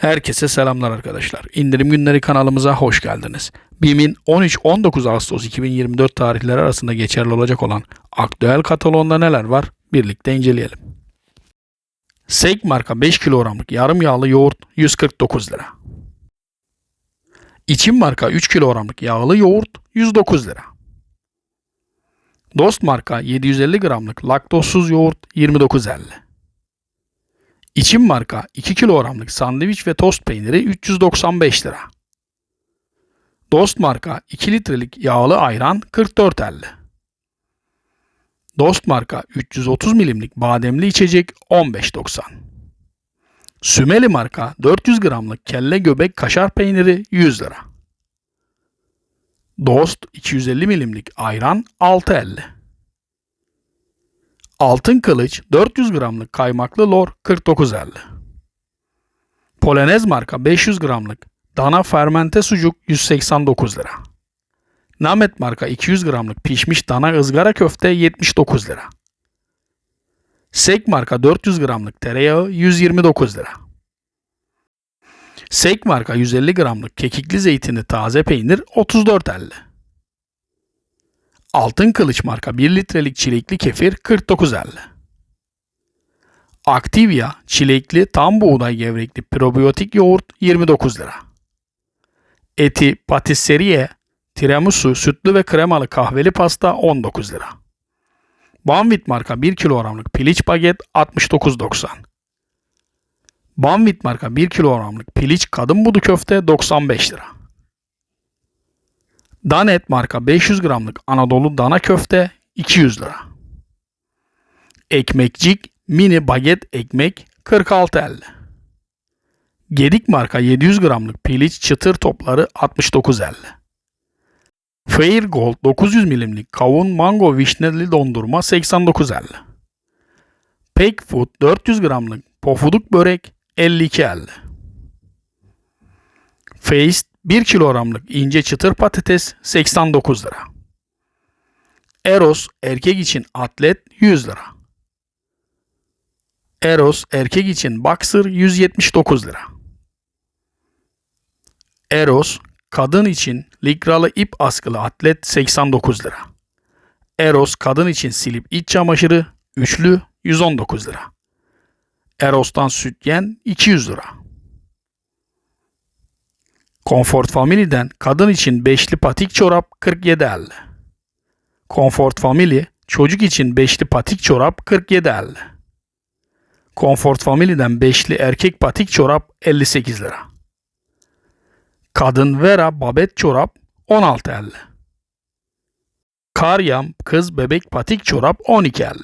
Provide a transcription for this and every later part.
Herkese selamlar arkadaşlar. İndirim günleri kanalımıza hoş geldiniz. BİM'in 13-19 Ağustos 2024 tarihleri arasında geçerli olacak olan aktüel kataloğunda neler var birlikte inceleyelim. Seik marka 5 kilogramlık yarım yağlı yoğurt 149 lira. İçim marka 3 kilogramlık yağlı yoğurt 109 lira. Dost marka 750 gramlık laktozsuz yoğurt 29.50. İçim marka 2 kilogramlık sandviç ve tost peyniri 395 lira. Dost marka 2 litrelik yağlı ayran 44.50. Dost marka 330 milimlik bademli içecek 15.90. Sümeli marka 400 gramlık kelle göbek kaşar peyniri 100 lira. Dost 250 milimlik ayran 6.50. Altın kılıç 400 gramlık kaymaklı lor 49.50. Polonez marka 500 gramlık dana fermente sucuk 189 lira. Namet marka 200 gramlık pişmiş dana ızgara köfte 79 lira. Sek marka 400 gramlık tereyağı 129 lira. Sek marka 150 gramlık kekikli zeytini taze peynir 34.50. Altın Kılıç marka 1 litrelik çilekli kefir 49.50. Activia çilekli tam buğday gevrekli probiyotik yoğurt 29 lira. Eti Patisserie tiramisu sütlü ve kremalı kahveli pasta 19 lira. Banvit marka 1 kilogramlık piliç baget 69.90. Banvit marka 1 kilogramlık piliç kadın budu köfte 95 lira. Danet marka 500 gramlık Anadolu dana köfte 200 lira. Ekmekcik mini baget ekmek 46.50. Gedik marka 700 gramlık piliç çıtır topları 69.50. Fair Gold 900 milimlik kavun mango vişneli dondurma 89.50. Pek Food 400 gramlık pofuduk börek 52.50. Feist 1 kilogramlık ince çıtır patates 89 lira. Eros erkek için atlet 100 lira. Eros erkek için boxer 179 lira. Eros kadın için likralı ip askılı atlet 89 lira. Eros kadın için silip iç çamaşırı üçlü 119 lira. Eros'tan sütyen 200 lira. Comfort Family'den kadın için beşli patik çorap 47.50. Comfort Family çocuk için beşli patik çorap 47.50. Comfort Family'den beşli erkek patik çorap 58 lira. Kadın Vera babet çorap 16.50. Karyam kız bebek patik çorap 12.50.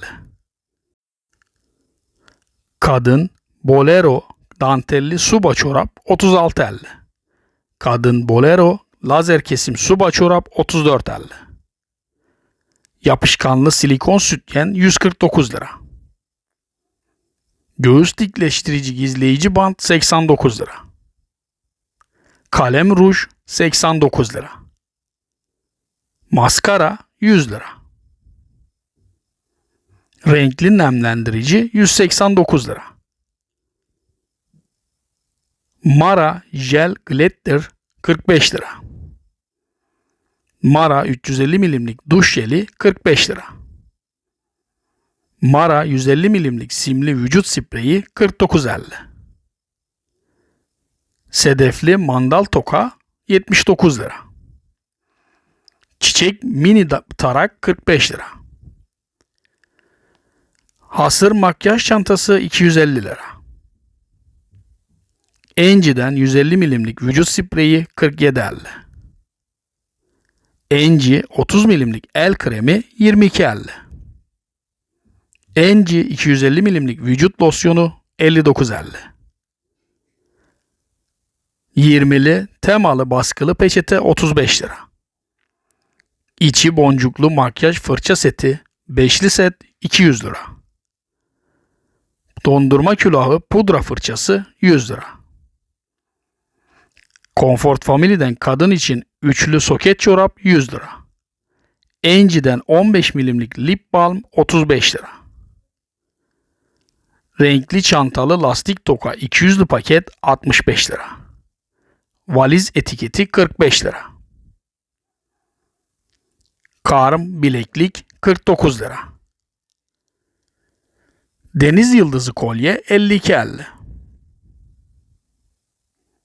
Kadın Bolero dantelli suba çorap 36.50. Kadın Bolero lazer kesim suba çorap 34.50. Yapışkanlı silikon sütyen 149 lira. Göğüs dikleştirici gizleyici bant 89 lira. Kalem ruj 89 lira. Maskara 100 lira. Renkli nemlendirici 189 lira. Mara Gel Glitter 45 lira. Mara 350 milimlik duş jeli 45 lira. Mara 150 milimlik simli vücut spreyi 49.50. Sedefli mandal toka 79 lira. Çiçek mini tarak 45 lira. Hasır makyaj çantası 250 lira. Enci'den 150 milimlik vücut spreyi 47.50. Enci 30 milimlik el kremi 22.50. Enci 250 milimlik vücut losyonu 59.50. 20'li temalı baskılı peçete 35 lira. İçi boncuklu makyaj fırça seti 5'li set 200 lira. Dondurma külahı pudra fırçası 100 lira. Comfort Family'den kadın için üçlü soket çorap 100 lira. Enci'den 15 milimlik lip balm 35 lira. Renkli çantalı lastik toka 200'lü paket 65 lira. Valiz etiketi 45 lira. Karım bileklik 49 lira. Deniz yıldızı kolye 52.50.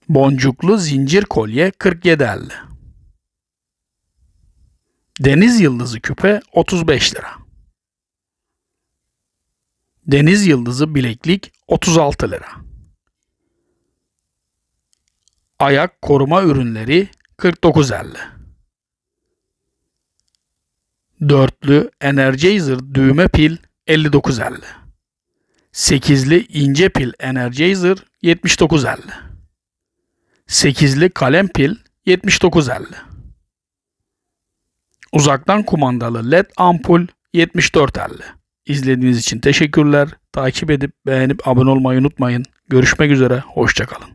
Boncuklu zincir kolye 47.50. Deniz yıldızı küpe 35 lira. Deniz yıldızı bileklik 36 lira. Ayak koruma ürünleri 49.50. Dörtlü Energizer düğme pil 59.50. Sekizli ince pil Energizer 79.50. Sekizli kalem pil 79.50. Uzaktan kumandalı LED ampul 74.50. İzlediğiniz için teşekkürler. Takip edip beğenip abone olmayı unutmayın. Görüşmek üzere. Hoşçakalın.